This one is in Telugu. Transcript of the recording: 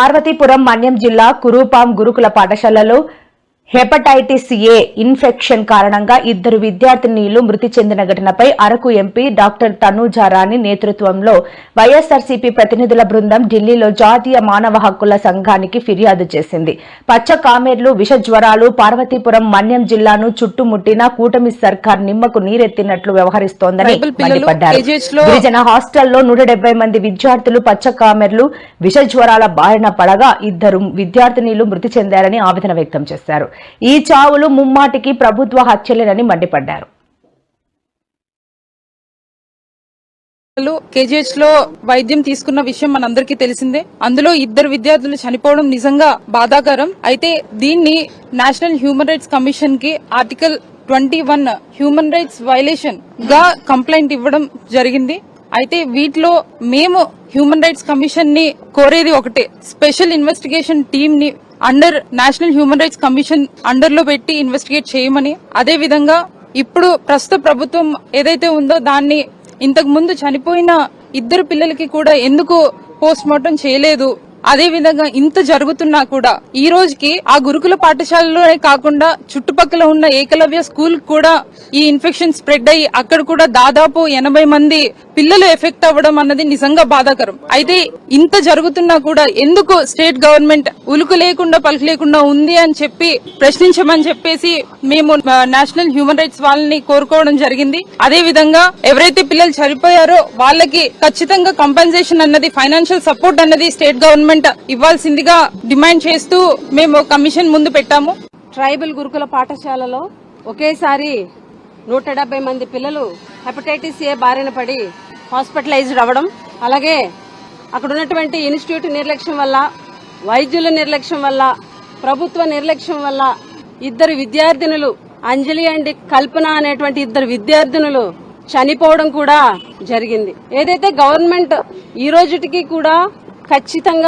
పార్వతీపురం మన్యం జిల్లా కురూపాం గురుకుల పాఠశాలలో హెపటైటిస్ ఏ ఇన్ఫెక్షన్ కారణంగా ఇద్దరు విద్యార్థినీలు మృతి చెందిన ఘటనపై అరకు ఎంపీ డాక్టర్ తనూజా రాణి నేతృత్వంలో వైఎస్ఆర్సీపీ ప్రతినిధుల బృందం ఢిల్లీలో జాతీయ మానవ హక్కుల సంఘానికి ఫిర్యాదు చేసింది. పచ్చ కామెర్లు విష జ్వరాలు పార్వతీపురం మన్యం జిల్లాను చుట్టుముట్టిన కూటమి సర్కార్ నిమ్మకు నీరెత్తినట్లు వ్యవహరిస్తోందని గిరిజన హాస్టల్లో నూట డెబ్బై మంది విద్యార్థులు పచ్చ కామెర్లు విష జ్వరాల బారిన పడగా ఇద్దరు విద్యార్థినీలు మృతి చెందారని ఆవేదన వ్యక్తం చేశారు. ఈ చావులు ముమ్మాటికి ప్రభుత్వ హత్యలేనని మండిపడ్డారు. కేజీహెచ్లో వైద్యం తీసుకున్న విషయం మనందరికీ తెలిసిందే. అందులో ఇద్దరు విద్యార్థులు చనిపోవడం నిజంగా బాధాకరం. అయితే దీన్ని నేషనల్ హ్యూమన్ రైట్స్ కమిషన్కి article twenty one human rights వైలేషన్గా complaint ఇవ్వడం జరిగింది. అయితే వీటిలో మేము హ్యూమన్ రైట్స్ కమిషన్ని కోరేది ఒకటే. స్పెషల్ ఇన్వెస్టిగేషన్ టీమ్ని under national human rights commission అండర్లో పెట్టి ఇన్వెస్టిగేట్ చేయమని అదే విధంగా ఇప్పుడు ప్రస్తుత ప్రభుత్వం ఏదైతే ఉందో దాన్ని ఇంతకు ముందు చనిపోయిన ఇద్దరు పిల్లలకి కూడా ఎందుకు పోస్ట్ మార్టం చేయలేదు? అదే విధంగా ఇంత జరుగుతున్నా కూడా ఈ రోజుకి ఆ గురుకుల పాఠశాలలోనే కాకుండా చుట్టుపక్కల ఉన్న ఏకలవ్య స్కూల్ కూడా ఈ ఇన్ఫెక్షన్ స్ప్రెడ్ అయ్యి అక్కడ కూడా దాదాపు ఎనభై మంది పిల్లలు ఎఫెక్ట్ అవ్వడం అన్నది నిజంగా బాధాకరం. అయితే ఇంత జరుగుతున్నా కూడా ఎందుకు స్టేట్ గవర్నమెంట్ ఉలుకు లేకుండా పలుకు లేకుండా ఉంది అని చెప్పి ప్రశ్నించమని చెప్పేసి మేము నేషనల్ హ్యూమన్ రైట్స్ వాళ్ళని కోరుకోవడం జరిగింది. అదే విధంగా ఎవరైతే పిల్లలు చనిపోయారో వాళ్ళకి ఖచ్చితంగా కంపెన్సేషన్ అన్నది ఫైనాన్షియల్ సపోర్ట్ అన్నది స్టేట్ గవర్నమెంట్ ఇవ్వాల్సిందిగా డిమాండ్ చేస్తూ మేము కమిషన్ ముందు పెట్టాము. ట్రైబల్ గురుకుల పాఠశాలలో ఒకేసారి నూట డెబ్బై మంది పిల్లలు హెపటైటిస్ ఏ బారిన పడి హాస్పిటలైజ్డ్ అవ్వడం అలాగే అక్కడ ఉన్నటువంటి ఇన్స్టిట్యూట్ నిర్లక్ష్యం వల్ల వైద్యుల నిర్లక్ష్యం వల్ల ప్రభుత్వ నిర్లక్ష్యం వల్ల ఇద్దరు విద్యార్థినులు అంజలి అండ్ కల్పన అనేటువంటి ఇద్దరు విద్యార్థినులు చనిపోవడం కూడా జరిగింది. ఏదైతే గవర్నమెంట్ ఈ రోజుటికి కూడా ఖచ్చితంగా